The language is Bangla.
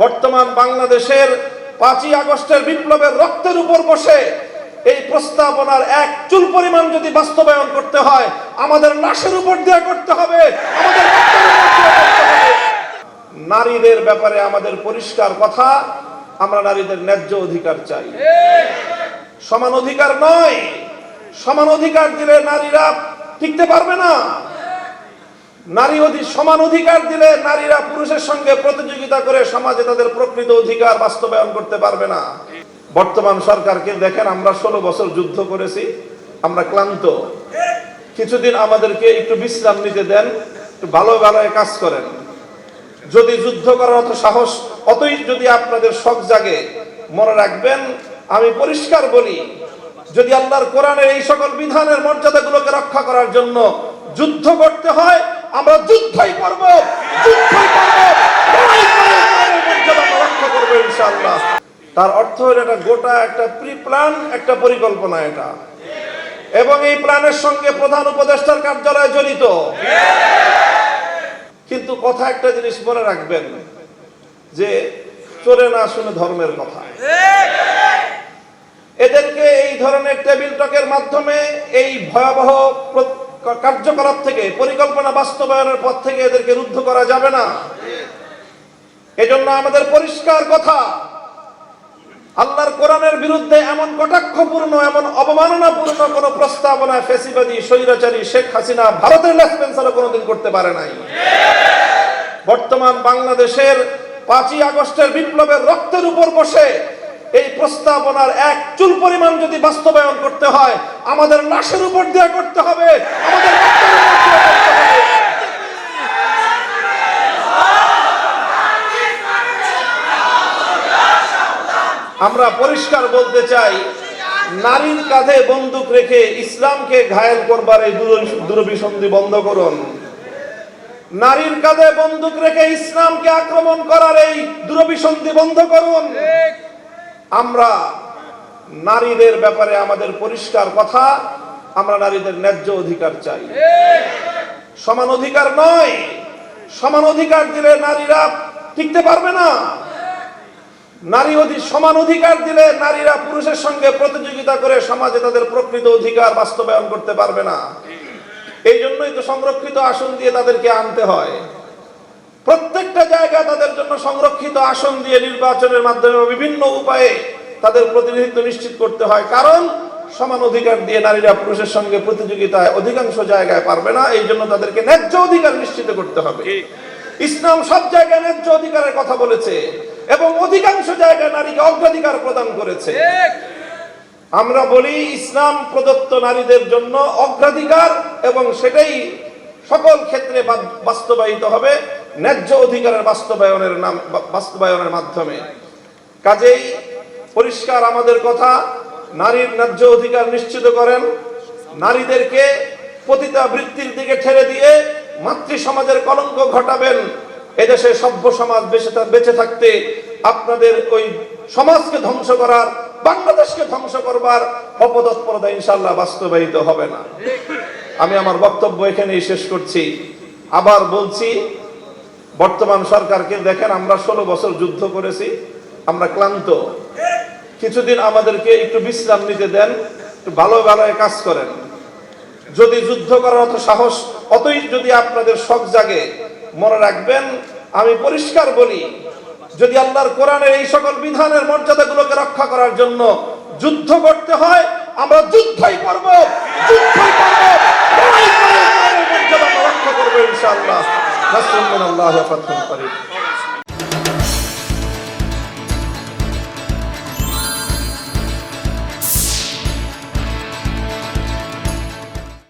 বর্তমান বাংলাদেশের পাঁচই আগস্টের বিপ্লবের রক্তের উপর বসে এই প্রস্তাবনার এক চুল পরিমাণ যদি বাস্তবায়ন করতে হয়, আমাদের লাশের উপর দিয়ে করতে হবে। আমাদের। নারীদের ব্যাপারে আমাদের পরিষ্কার কথা, আমরা নারীদের ন্যায্য অধিকার চাই। সমান অধিকার নয়, সমান অধিকার দিলে নারীরা টিকতে পারবে না। নারী অধি সমান অধিকার দিলে নারীরা পুরুষের সঙ্গে প্রতিযোগিতা করে সমাজে তাদের প্রকৃত অধিকার বাস্তবায়ন করতে পারবে না। বর্তমান সরকারকে দেখেন, আমরা ষোলো বছর যুদ্ধ করেছি, আমরা ক্লান্ত। কিছুদিন আমাদেরকে একটু বিশ্রাম নিতে দেন, একটু ভালো ভালো কাজ করেন। যদি যুদ্ধ করার অত সাহস, অতই যদি আপনাদের শখ জাগে, মনে রাখবেন, আমি পরিষ্কার বলি, যদি আল্লাহর কোরআনের এই সকল বিধানের মর্যাদাগুলোকে রক্ষা করার জন্য যুদ্ধ করতে হয় আমরা যুদ্ধই করব যুদ্ধই করব তার অর্থ হলো এটা গোটা একটা প্রি প্ল্যান একটা পরিকল্পনা এটা। এবং এই প্ল্যানের সঙ্গে প্রধান উপদেষ্টার কার্যালয় জড়িত। কিন্তু কথা একটা জিনিস মনে রাখবেন, যে চলে না শুনে ধর্মের কথা। এদেরকে এই ধরনের টেবিল টকের মাধ্যমে এই ভয়াবহ কার্যকলাপ থেকে, পরিকল্পনা বাস্তবায়নের পথ থেকে এদেরকে রুদ্ধ করা যাবে না। এজন্য আমাদের পরিষ্কার কথা, আল্লাহর কোরআনের বিরুদ্ধে এমন কটাক্ষপূর্ণ, এমন অবমাননাপূর্ণ কোন প্রস্তাবনা ফেসিবাদী, স্বৈরাচারী শেখ হাসিনা ভারতের লেসপেন্সারও কোনোদিন করতে পারে নাই। বর্তমান বাংলাদেশের পাঁচই আগস্টের বিপ্লবের রক্তের উপর বসে এই প্রস্তাবনার এক চুল পরিমাণ যদি বাস্তবায়ন করতে হয়, আমাদের লাশের উপর দিয়ে করতে হবে, আমাদের আমরা পরিষ্কার বলতে চাই, নারীর কাঁধে বন্দুক রেখে ইসলামকে ঘায়েল করবার এই দূর- দূরভিসন্ধি বন্ধ করুন। নারীর কাঁধে বন্দুক রেখে ইসলামকে আক্রমণ করার এই দূরভিসন্ধি বন্ধ করুন। আমরা নারীদের ব্যাপারে আমাদের পরিষ্কার কথা, আমরা নারীদের ন্যায্য অধিকার চাই। সমান অধিকার নয়, সমান অধিকার দিলে নারীরা টিকতে পারবে না। নারী সমান অধিকার দিলে নারীরা পুরুষের সঙ্গে প্রতিযোগিতা করে সমাজে তাদের প্রকৃত অধিকার বাস্তবায়ন করতে পারবে না। এই জন্যই তো সংরক্ষিত আসন দিয়ে তাদেরকে আনতে হয়। প্রত্যেকটা জায়গা তাদের জন্য সংরক্ষিত আসন দিয়ে নির্বাচনের মাধ্যমে বিভিন্ন উপায়ে তাদের প্রতিনিধিত্ব নিশ্চিত করতে হয়। কারণ সমান অধিকার দিয়ে নারীরা পুরুষের সঙ্গে প্রতিযোগিতায় অধিকাংশ জায়গায় পারবে না এই জন্য তাদেরকে ন্যায্য অধিকার নিশ্চিত করতে হবে। ইসলাম সব জায়গায় ন্যায্য অধিকারের কথা বলেছে এবং অধিকাংশ জায়গায় নারীকে অগ্রাধিকার প্রদান করেছে। আমরা বলি ইসলাম প্রদত্ত নারীদের জন্য অগ্রাধিকার এবং সেটাই সকল ক্ষেত্রে বাস্তবায়িত হবে। ন্যায্য অধিকারের বাস্তবায়নের নাম বাস্তবায়নের মাধ্যমে। কাজেই পরিষ্কার আমাদের কথা, নারীর ন্যায্য অধিকার নিশ্চিত করেন। নারীদেরকে পতিতা বৃত্তির দিকে ঠেলে দিয়ে মাতৃ সমাজের কলঙ্ক ঘটাবেন। এদেশে সভ্য সমাজ বেঁচে বেঁচে থাকতে আপনাদের ওই সমাজকে ধ্বংস করার, বাংলাদেশকে ধ্বংস করবার অপতৎপরতা ইনশাল্লাহ বাস্তবায়িত হবে না। আমি আমার বক্তব্য এখানেই শেষ করছি। আবার বলছি বর্তমান সরকারকে দেখেন আমরা ষোলো বছর যুদ্ধ করেছি, আমরা ক্লান্ত। কিছুদিন আমাদেরকে একটু বিশ্রাম নিতে দেন, একটু ভালো ভালো কাজ করেন। যদি যুদ্ধ করার অত সাহস, অতই যদি আপনাদের শখ জাগে, মনে রাখবেন, আমি পরিষ্কার বলি, যদি আল্লাহর কোরআনের এই সকল বিধানের মর্যাদাগুলোকে রক্ষা করার জন্য যুদ্ধ করতে হয়, আমরা যুদ্ধই করব যুদ্ধই করব লড়াই করে কোরআনের মর্যাদা আমরা